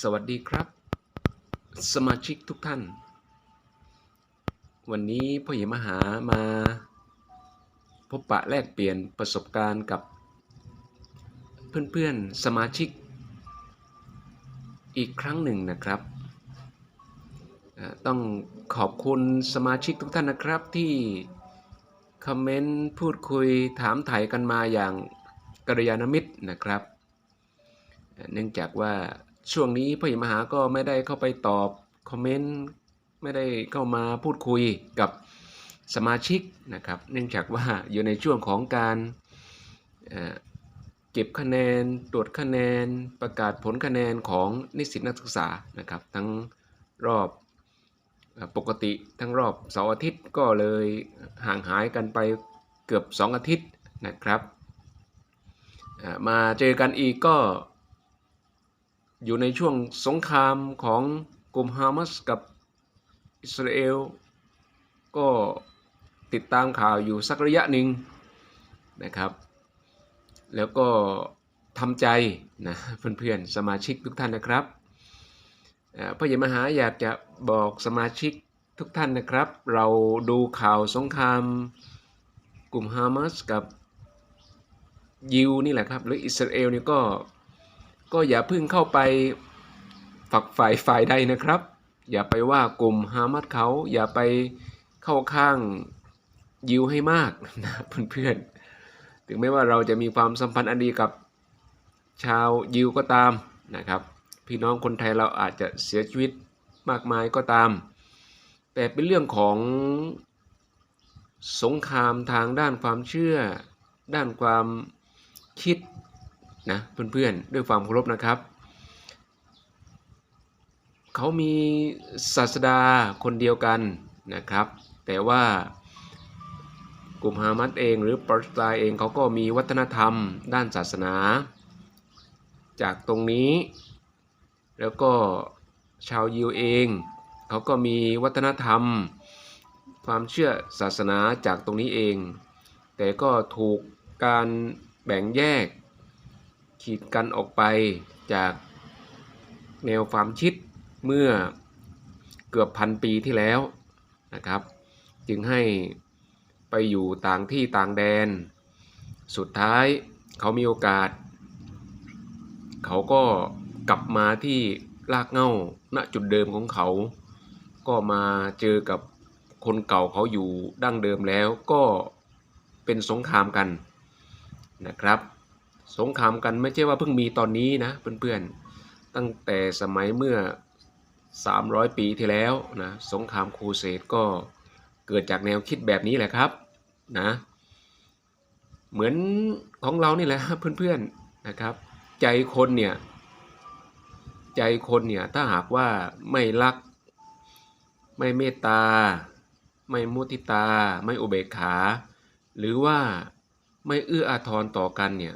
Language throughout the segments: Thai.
สวัสดีครับ สมาชิกทุกท่าน วันนี้พ่อเหยมหามาพบปะแลกเปลี่ยนประสบการณ์กับ เพื่อนๆสมาชิก อีกครั้งหนึ่งนะครับ ต้องขอบคุณสมาชิกทุกท่านนะครับที่คอมเมนต์พูดคุยถามไถ่กันมาอย่างกัลยาณมิตรนะครับ เนื่องจากว่า ช่วงนี้พ่อหญิงมหาก็ไม่ได้เข้าไปตอบคอมเมนต์ไม่ได้เข้ามาพูดคุยกับสมาชิกนะครับ เนื่องจากว่าอยู่ในช่วงของการเเก็บคะแนนตรวจคะแนนประกาศผลคะแนนของนิสิตนักศึกษานะครับ ทั้งรอบอปกติทั้งรอบเสาร์อาทิตย์ก็เลยห่างหายกันไปเกือบ 2 อาทิตย์นะครับ มาเจอกันอีกก็ อยู่ในช่วงสงครามของกลุ่มฮามาสกับอิสราเอล ก็ติดตามข่าวอยู่สักระยะหนึ่งนะครับ แล้วก็ทำใจนะเพื่อนๆสมาชิกทุกท่านนะครับพ่อใหญ่มหาอยากจะบอกสมาชิกทุกท่านนะครับ เราดูข่าวสงครามกลุ่มฮามาสกับยิวนี่แหละครับ หรืออิสราเอลนี่ก็ ก็อย่าเพึ่งเข้าไปฝักฝ่ายฝ่ายใดนะครับ อย่าไปว่ากลุ่มฮามัดเขาอย่าไปเข้าข้างยิวให้มากนะเพื่อนๆถึงแม้ว่าเราจะมีความสัมพันธ์อันดีกับชาวยิวก็ตามนะครับ พี่น้องคนไทยเราอาจจะเสียชีวิตมากมายก็ตาม แต่เป็นเรื่องของสงครามทางด้านความเชื่อ ด้านความคิด นะเพื่อนๆด้วยความเคารพนะครับเขามีศาสดาคนเดียวกันนะครับ แต่ว่ากลุ่มฮามัสเองหรือปาเลสไตน์เองเขาก็มีวัฒนธรรมด้านศาสนา จากตรงนี้ แล้วก็ชาวยิวเองเขาก็มีวัฒนธรรม ความเชื่อศาสนาจากตรงนี้เอง แต่ก็ถูกการแบ่งแยก ขีดกันออกไปจากแนวความคิดเมื่อเกือบพันปีที่แล้วนะครับ จึงให้ไปอยู่ต่างที่ต่างแดน สุดท้ายเขามีโอกาส เขาก็กลับมาที่รากเง้าณจุดเดิมของเขา ก็มาเจอกับคนเก่าเขาอยู่ดั้งเดิมแล้วก็เป็นสงครามกันนะครับ สงครามกันไม่ใช่ว่าเพิ่งมีตอนนี้นะเพื่อนๆ ตั้งแต่สมัยเมื่อ 300 ปีที่แล้วนะสงครามครูเสดก็เกิดจากแนวคิดแบบนี้แหละครับนะเหมือนของเรานี่แหละเพื่อนๆนะครับ ใจคนเนี่ยใจคนเนี่ยถ้าหากว่าไม่รัก ไม่เมตตา ไม่มุทิตา ไม่อุเบกขา หรือว่าไม่เอื้ออาทรต่อกันเนี่ย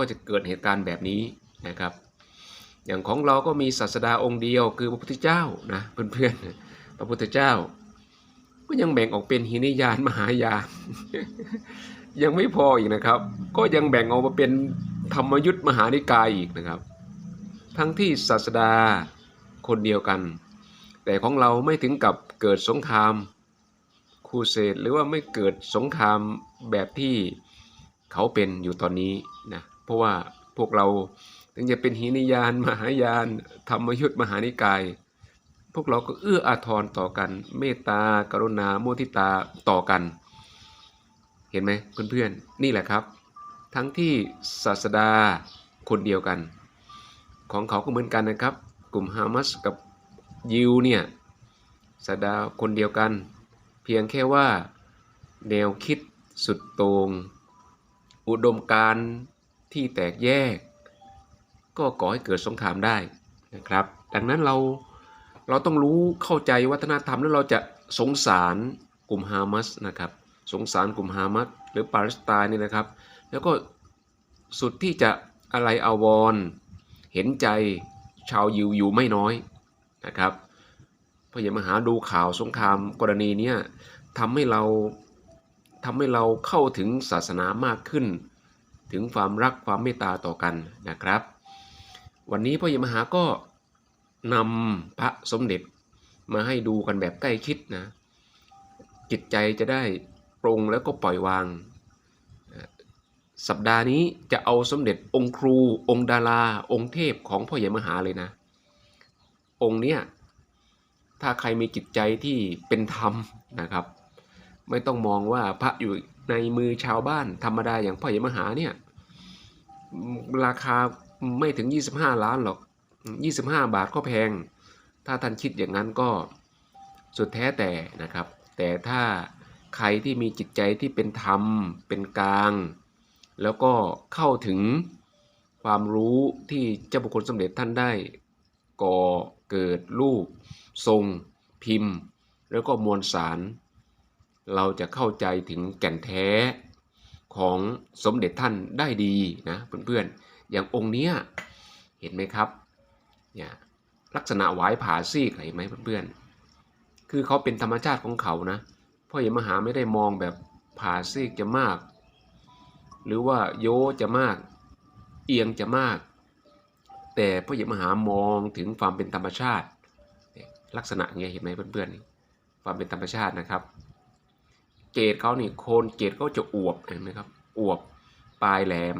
ก็จะเกิดเหตุการณ์แบบนี้นะครับ อย่างของเราก็มีศาสดาองค์เดียวคือพระพุทธเจ้านะเพื่อนๆพระพุทธเจ้า ก็ยังแบ่งออกเป็นหินิยานมหายานยังไม่พออีกนะครับ ก็ยังแบ่งออกมาเป็นธรรมยุทธมหานิกายอีกนะครับ ทั้งที่ศาสดาคนเดียวกัน แต่ของเราไม่ถึงกับเกิดสงครามครูเสดหรือว่าไม่เกิดสงครามแบบที่เขาเป็นอยู่ตอนนี้นะเราะว่าพวกเราถึงจะเป็นหินิยานมหายาน ธรรมยุทธมหานิกาย พวกเราก็เอื้ออาทรต่อกัน เมตตากรุณาโมทิตาต่อกัน เห็นไหมเพื่อนๆ นี่แหละครับ ทั้งที่ศาสดาคนเดียวกัน ของเขาก็เหมือนกันนะครับ กลุ่มฮามัสกับยิวเนี่ยศาสดาคนเดียวกัน เพียงแค่ว่าแนวคิดสุดโตง่งอุดมการ ที่แตกแยก ก็ก่อให้เกิดสงครามได้นะครับ ดังนั้นเราเราต้องรู้เข้าใจวัฒนธรรมแล้วเราจะสงสารกลุ่มฮามัสนะครับสงสารกลุ่มฮามัสหรือปาเลสไตน์นี่นะครับ แล้วก็สุดที่จะอะไรอาวรเห็นใจชาวยิวอยู่ไม่น้อยนะครับพออย่ามาหาดูข่าวสงครามกรณีเนี้ยทำให้เราทำให้เราเข้าถึงศาสนามากขึ้น ถึงความรักความเมตตาต่อกันนะครับ วันนี้พ่อใหญ่มหาก็นำพระสมเด็จมาให้ดูกันแบบใกล้ชิดนะ จิตใจจะได้ปรงแล้วก็ปล่อยวาง สัปดาห์นี้จะเอาสมเด็จองค์ครู องค์ดารา องค์เทพของพ่อใหญ่มหาเลยนะ องค์เนี้ยถ้าใครมีจิตใจที่เป็นธรรมนะครับ ไม่ต้องมองว่าพระอยู่ ในมือชาวบ้านธรรมดาอย่างพ่อใหญ่มหาเนี่ยราคาไม่ถึง 25 ล้านหรอก 25 บาทก็แพง ถ้าท่านคิดอย่างนั้นก็สุดแท้แต่นะครับ แต่ถ้าใครที่มีจิตใจที่เป็นธรรม เป็นกลาง แล้วก็เข้าถึงความรู้ที่เจ้าบุคคลสมเด็จท่านได้ก่อเกิดรูป ทรง พิมพ์ แล้วก็มวลสาร เราจะเข้าใจถึงแก่นแท้ของสมเด็จท่านได้ดีนะเพื่อนๆ อย่างองค์เนี้ยเห็นไหมครับเนี่ยลักษณะหวายผาซีกเห็นไหมเพื่อนๆ คือเขาเป็นธรรมชาติของเขานะพ่อใหญ่มหาไม่ได้มองแบบผาซีกจะมาก หรือว่าโยจะมาก เอียงจะมาก แต่พ่อใหญ่มหามองถึงความเป็นธรรมชาติ ลักษณะเงี้ยเห็นไหมเพื่อนๆ ความเป็นธรรมชาตินะครับ เกรดเขานี่โคนเกรดเขาจะอวบเห็นไหมครับอวบปลายแหลม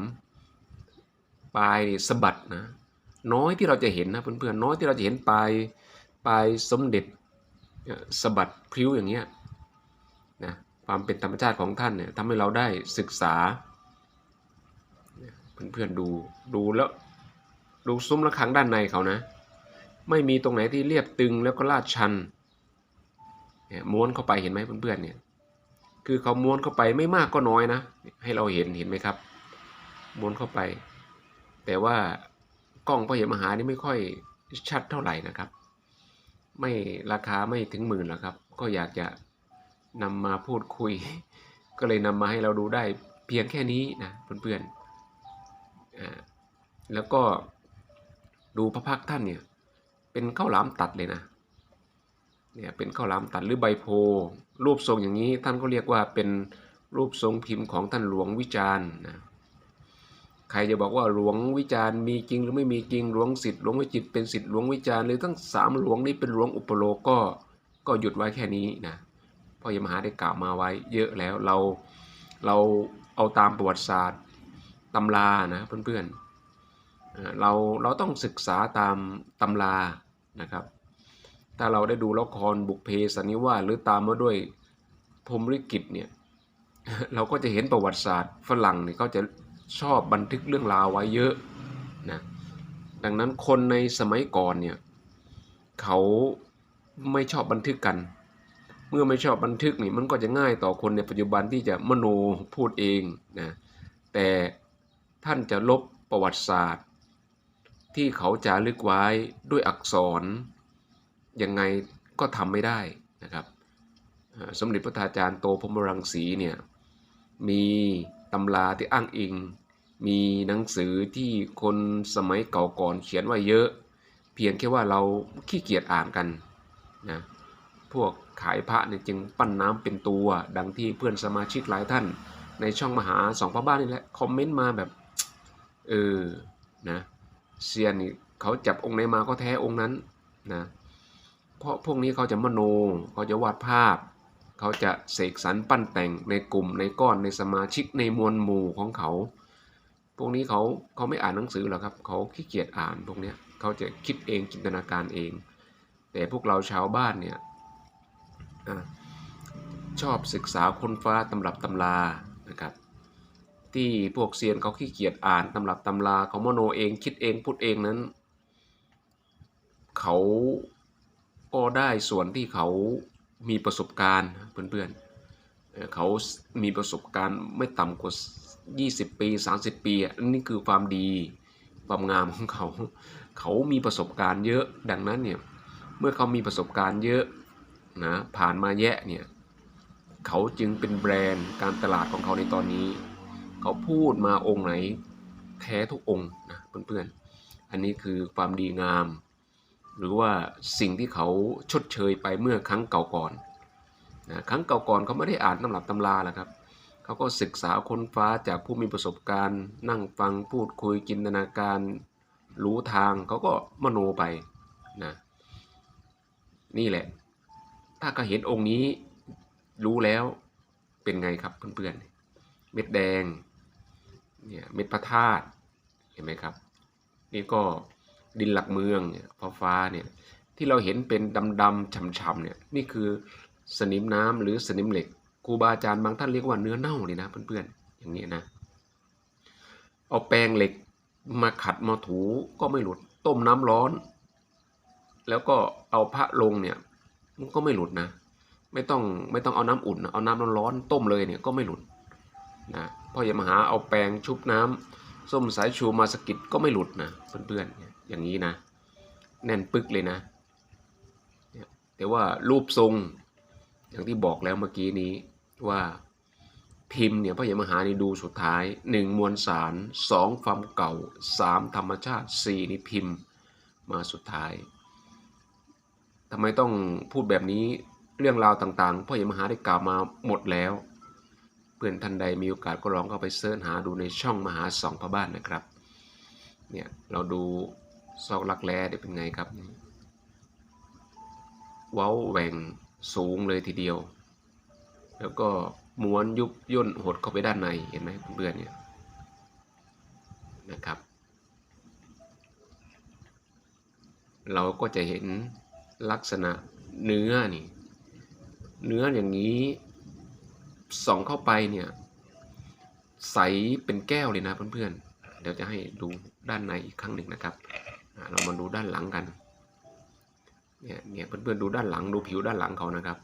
ปลายนี่สะบัดนะน้อยที่เราจะเห็นนะเพื่อนๆน้อยที่เราจะเห็นปลายปลายสมเด็จสะบัดพริ้วอย่างเงี้ยนะความเป็นธรรมชาติของท่านเนี่ยทำให้เราได้ศึกษาเนี่ยเพื่อนๆดูดูแล้วดูซุ้มระฆังด้านในเขานะ ไม่มีตรงไหนที่เรียบตึงแล้วก็ลาดชันเนี่ยม้วนเข้าไปเห็นไหมเพื่อนๆเนี่ย คือเขาม้วนเข้าไปไม่มากก็น้อยนะ ให้เราเห็นเห็นไหมครับ ม้วนเข้าไป แต่ว่ากล้องพ่อใหญ่มหานี่ไม่ค่อยชัดเท่าไหร่นะครับ ไม่ราคาไม่ถึงหมื่นหรอกครับ ก็อยากจะนำมาพูดคุย ก็เลยนำมาให้เราดูได้เพียงแค่นี้นะเพื่อนๆอ่าแล้วก็ดูพระพักท่านเนี่ย เป็นข้าวหลามตัดเลยนะ เนี่ยเป็นข้าวหลามตัดหรือใบโพ รูปทรงอย่างนี้ท่านก็เรียกว่าเป็นรูปทรงพิมพ์ของท่านหลวงวิจารณ์นะใครจะบอกว่าหลวงวิจารณ์มีจริงหรือไม่มีจริงหลวงสิทธิ์หลวงวิจิตเป็นสิทธิ์หลวงวิจารณ์หรือทั้งสามหลวงนี้เป็นหลวงอุปโลกก็ก็หยุดไว้แค่นี้นะพ่อยมหาได้กล่าวมาไว้เยอะแล้วเราเราเอาตามประวัติศาสตร์ตำรานะเพื่อนๆเเราเราต้องศึกษาตามตำรานะครับ ถ้าเราได้ดูละครบุกเพสันนิวาสหรือตามมาด้วยพรมลิขิตเนี่ยเราก็จะเห็นประวัติศาสตร์ฝรั่งเนี่ยเขาจะชอบบันทึกเรื่องราวไว้เยอะนะดังนั้นคนในสมัยก่อนเนี่ยเขาไม่ชอบบันทึกกัน เมื่อไม่ชอบบันทึกนี่มันก็จะง่ายต่อคนในปัจจุบันที่จะมโนพูดเองนะแต่ท่านจะลบประวัติศาสตร์ ที่เขาจารึกไว้ด้วยอักษร ยังไงก็ทำไม่ได้นะครับสมเด็จพระธาจารย์โตพรมรังสีเนี่ยมีตำราที่อ้างอิง มีหนังสือที่คนสมัยเก่าก่อนเขียนไว้เยอะ เพียงแค่ว่าเราขี้เกียจอ่านกันนะพวกขายพระเนี่ยจึงปั้นน้ำเป็นตัว ดังที่เพื่อนสมาชิกหลายท่าน ในช่องมหาสองพระบ้านนี่แหละคอมเมนต์มาแบบเออนะเซียนเขาจับองค์ไหนมาก็แท้องค์นั้นนะ เพราะพวกนี้เขาจะมโนเขาจะวาดภาพ เขาจะเสกสรรปั้นแต่งในกลุ่มในก้อนในสมาชิกในมวลหมู่ของเขา พวกนี้เขาเขาไม่อ่านหนังสือหรอกครับ เขาขี้เกียจอ่านพวกนี้เขาจะคิดเองจินตนาการเอง แต่พวกเราชาวบ้านเนี่ยอชอบศึกษาค้นฟ้าตำรับตำรานะครับ ที่พวกเซียนเขาขี้เกียจอ่านตำรับตำราเขามโนเองคิดเองพูดเองนั้น เขา ก็ได้ส่วนที่เขามีประสบการณ์เพื่อนๆเขามีประสบการณ์ไม่ต่ำกว่า 20 ปี 30 ปีอะอันนี้คือความดีความงามของเขา เขามีประสบการณ์เยอะดังนั้นเนี่ยเมื่อเขามีประสบการณ์เยอะนะผ่านมาแยะเนี่ยเขาจึงเป็นแบรนด์การตลาดของเขาในตอนนี้ เขาพูดมาองค์ไหนแท้ทุกองค์นะเพื่อนๆ อันนี้คือความดีงาม หรือว่าสิ่งที่เขาชดเชยไปเมื่อครั้งเก่าก่อนนะครั้งเก่าก่อนเขาไม่ได้อ่านตำรับตำราหรอกครับเขาก็ศึกษาค้นฟ้าจากผู้มีประสบการณ์ นั่งฟังพูดคุยจินตนาการ รู้ทางเขาก็มโนไปนะนี่แหละ ถ้าก็เห็นองค์นี้รู้แล้วเป็นไงครับเพื่อนๆเม็ดแดงเนี่ยเม็ดพระธาตุเห็นไหมครับ นี่ก็ ดินหลักเมืองเนี่ยฟ้าฟ้าเนี่ยที่เราเห็นเป็นดำๆฉ่ำๆเนี่ยนี่คือสนิมน้ำหรือสนิมเหล็กครูบาอาจารย์บางท่านเรียกว่าเนื้อเน่าเลยนะเพื่อนๆอย่างนี้นะเอาแปรงเหล็กมาขัดมาถูก็ไม่หลุดต้มน้ำร้อน แล้วก็เอาพระลงเนี่ยมันก็ไม่หลุดนะ ไม่ต้องไม่ต้องเอาน้ำอุ่น เอาน้ำร้อนต้มเลยเนี่ยก็ไม่หลุดนะพ่อย่ามหาเอาแปรงชุบน้ำส้มสายชูมาสกิดก็ไม่หลุดนะเพื่อนๆเนี่ย อย่างนี้นะ แน่นปึกเลยนะเนี่ยแต่ว่ารูปทรงอย่างที่บอกแล้วเมื่อกี้นี้ว่าพิมพ์เนี่ยพระยมหานี่ดูสุดท้ายหนึ่งมวลสารสองความเก่าสามธรรมชาติสี่นี่พิมพ์มาสุดท้ายทำไมต้องพูดแบบนี้เรื่องราวต่างๆพ่อใหญ่มหาได้กล่าวมาหมดแล้ว เพื่อนท่านใดมีโอกาสก็ลองเข้าไปเสิร์ชหาดูในช่องมหาสองพระบ้านนะครับเนี่ยเราดู ซอกลักแร้ได้เป็นไงครับเว้าแหว่งสูงเลยทีเดียว แล้วก็ม้วนยุบย่นหดเข้าไปด้านในเห็นไหมเพื่อนๆเนี่ยนะครับ เราก็จะเห็นลักษณะเนื้อนี่ เนื้ออย่างนี้ส่องเข้าไปเนี่ย ใสเป็นแก้วเลยนะเพื่อนๆเดี๋ยวจะให้ดูด้านในอีกครั้งหนึ่งนะครับ เรามาดูด้านหลังกัน เนี่ยเนี่ยเพื่อนๆดูด้านหลังดูผิวด้านหลังเขานะครับ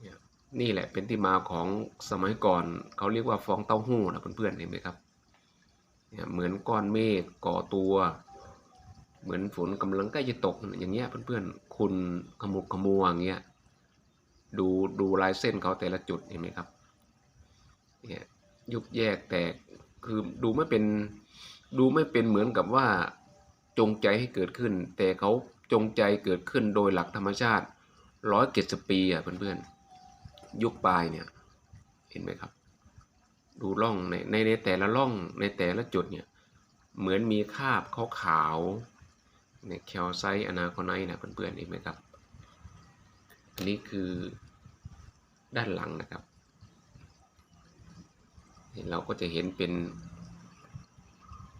เนี่ยนี่แหละเป็นที่มาของสมัยก่อนเขาเรียกว่าฟองเต้าหู้นะเพื่อนๆเห็นไหมครับเนี่ยเหมือนก้อนเมฆก่อตัว เหมือนฝนกำลังใกล้จะตกอย่างเงี้ยเพื่อนๆคุณขมุกขมัวอย่างเงี้ยดูดูลายเส้นเขาแต่ละจุดเห็นไหมครับเนี่ยยุบแยกแตกคือดูไม่เป็นดูไม่เป็นเหมือนกับว่า จงใจให้เกิดขึ้น แต่เขาจงใจเกิดขึ้นโดยหลักธรรมชาติร้อยเจ็ดสิบปีอะเพื่อนๆ ยุคปลายเนี่ยเห็นไหมครับ ดูร่องในในในแต่ละร่องในแต่ละจุดเนี่ยเหมือนมีคราบขาวๆเนี่ยแคลไซต์อนาคอนไนท์นะเพื่อนๆเห็นไหมครับ อันนี้คือด้านหลังนะครับเราก็จะเห็นเป็น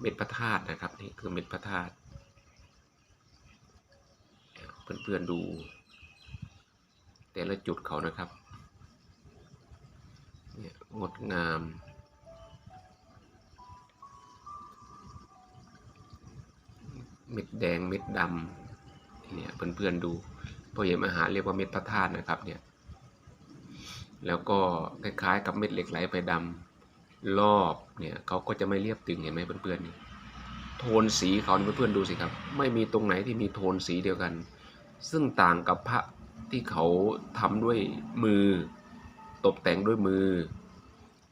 เม็ดพระธาตุนะครับนี่คือเม็ดพระธาตุ เพื่อนๆดู แต่ละจุดเขานะครับเนี่ยงดงาม เม็ดแดงเม็ดดำเนี่ยเพื่อนๆดูพอเห็นอาหารเรียกว่าเม็ดพระธาตุนะครับเนี่ยแล้วก็คล้ายๆกับเม็ดเหล็กไหลไปดำรอบเนี่ยเขาก็จะไม่เรียบตึงเห็นไหมเพื่อนๆนี่โทนสีเขาเพื่อนๆดูสิครับ ไม่มีตรงไหนที่มีโทนสีเดียวกัน ซึ่งต่างกับพระที่เขาทำด้วยมือ ตกแต่งด้วยมือ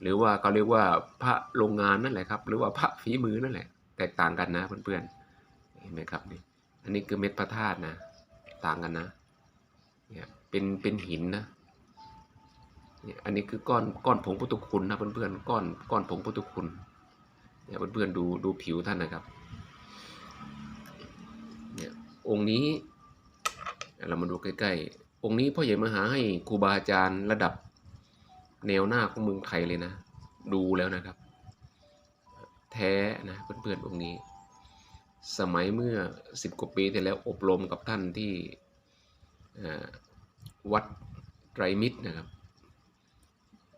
หรือว่าเขาเรียกว่าพระโรงงานนั่นแหละครับ หรือว่าพระฝีมือนั่นแหละ แตกต่างกันนะเพื่อนๆเห็นไหมครับนี่อันนี้คือเม็ดพระธาตุนะต่างกันนะเนี่ยเป็นเป็นหินนะเนี่ยอันนี้คือก้อนก้อนผงพุทธคุณนะเพื่อนๆก้อนก้อนผงพุทธคุณเนี่ยเพื่อนๆดูดูผิวท่านนะครับเนี่ยองค์นี้ เรามาดูใกล้ๆ องค์นี้พ่อใหญ่มหาให้ครูบาอาจารย์ระดับแนวหน้าของเมืองไทยเลยนะ ดูแล้วนะครับ แท้นะเพื่อนๆองค์นี้ สมัยเมื่อสิบกว่าปีที่แล้วอบรมกับท่านที่วัดไตรมิตรนะครับ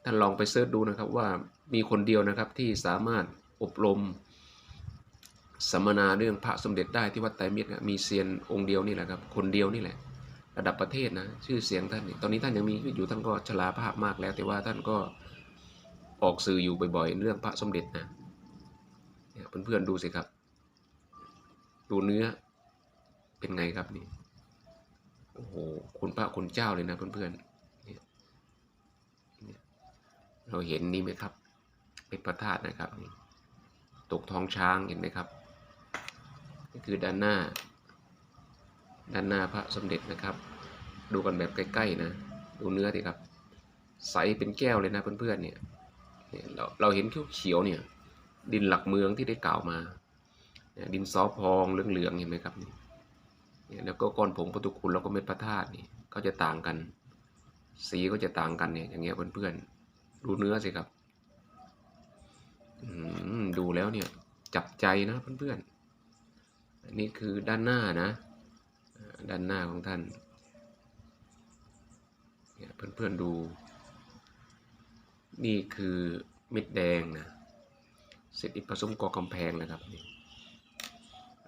ท่านลองไปเสิร์ชดูนะครับว่ามีคนเดียวนะครับที่สามารถอบรมสัมมนาเรื่องพระสมเด็จได้ที่วัดไตรมิตรนะมีเซียนองค์เดียวนี่แหละครับ คนเดียวนี่แหละ ระดับประเทศนะชื่อเสียงท่านตอนนี้ท่านยังมีชีวิตอยู่ท่านก็ชราภาพมากแล้ว แต่ว่าท่านก็ออกสื่ออยู่บ่อยๆ เรื่องพระสมเด็จนะเพื่อนๆดูสิครับ ดูเนื้อเป็นไงครับนี่โอ้โหคุณพระคุณเจ้าเลยนะเพื่อนๆเเนี่ยเราเห็นนี่ไหมครับ เป็นพระธาตุนะครับนี่ตกท้องช้างเห็นไหมครับนี่คือด้านหน้า ด้านหน้าพระสมเด็จนะครับ ดูกันแบบใกล้ๆนะ ดูเนื้อดิครับ ใสเป็นแก้วเลยนะเพื่อนๆเนี่ยเนี่ยเราเราเห็นเขียวๆเนี่ย ดินหลักเมืองที่ได้กล่าวมา ดินสอพองเหลืองๆเห็นไหมครับนี่เนี่ยแล้วก็ก้อนผงประตุคุณแล้วก็เม็ดพระธาตุนี่ก็จะต่างกัน สีก็จะต่างกันเนี่ยอย่างเงี้ยเพื่อนๆดูเนื้อสิครับอืมดูแล้วเนี่ยจับใจนะเพื่อนๆอันนี้คือด้านหน้านะ ด้านหน้าของท่านเนี่ยเพื่อนๆดู นี่คือม็ดแดงนะเสร็จอีกผสมกอกำแพงนะครับนี่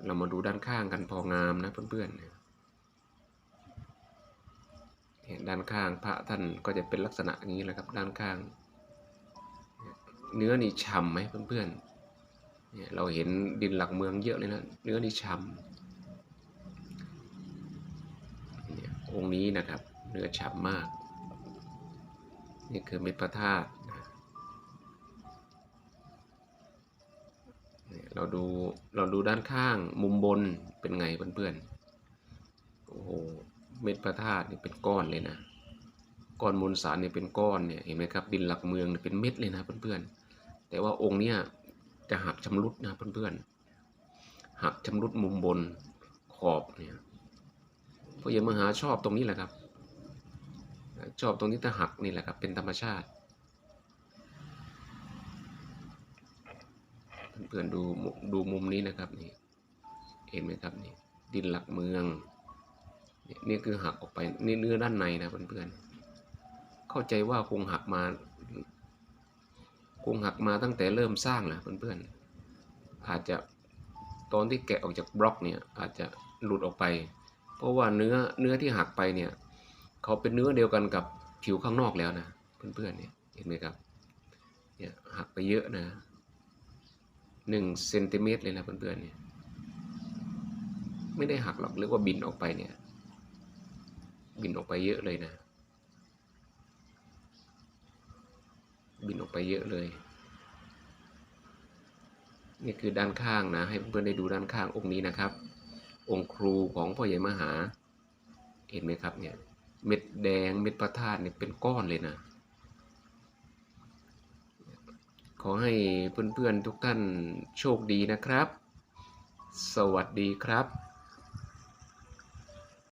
เรามาดูด้านข้างกันพองามนะเพื่อนๆเนี่ยเนี่ยด้านข้างพระท่านก็จะเป็นลักษณะอย่างนี้แหละครับด้านข้างเนี่ยเนื้อนี่ฉ่ำไหมเพื่อนๆเนี่ยเราเห็นดินหลักเมืองเยอะเลยนะเนื้อนี่ฉ่ำเนี่ย องค์นี้นะครับ เนื้อฉ่ำมาก นี่คือเม็ดพระธาตุเราดูเราดูด้านข้างมุมบนเป็นไงเพื่อนๆ โอ้โห เม็ดพระธาตุนี่เป็นก้อนเลยนะ ก้อนมวลสารเนี่ยเป็นก้อนเนี่ยเห็นไหมครับดินหลักเมืองเป็นเม็ดเลยนะเพื่อนๆ แต่ว่าองค์เนี้ยจะหักชำรุดนะเพื่อนๆ หักชำรุดมุมบนขอบเนี่ย พระยมหาชอบตรงนี้แหละครับ ชอบตรงที่ถ้าหักนี่แหละครับ เป็นธรรมชาติ เพื่อนๆดูดูมุมนี้นะครับนี่เห็นไหมครับนี่ดินหลักเมืองนี่นี่คือหักออกไปนี่เนื้อด้านในนะเพื่อนๆเข้าใจว่าคงหักมาคงหักมาตั้งแต่เริ่มสร้างนะเพื่อนๆอาจจะตอนที่แกะออกจากบล็อกเนี่ยอาจจะหลุดออกไป เพราะว่าเนื้อเนื้อที่หักไปเนี่ยเขาเป็นเนื้อเดียวกันกับผิวข้างนอกแล้วนะเพื่อนๆเนี่ยเห็นไหมครับเนี่ยหักไปเยอะนะหนึ่งเซนติเมตรเลยนะเพื่อนๆเนี่ยไม่ได้หักหรอกเรียกว่าบินออกไปเนี่ย บินออกไปเยอะเลยนะ บินออกไปเยอะเลย นี่คือด้านข้างนะ ให้เพื่อนๆได้ดูด้านข้างองค์นี้นะครับ องค์ครูของพ่อใหญ่มหา เห็นไหมครับเนี่ยเม็ดแดงเม็ดพระธาตุเนี่ยเป็นก้อนเลยนะ ขอให้เพื่อนๆทุกท่านโชคดีนะครับ สวัสดีครับ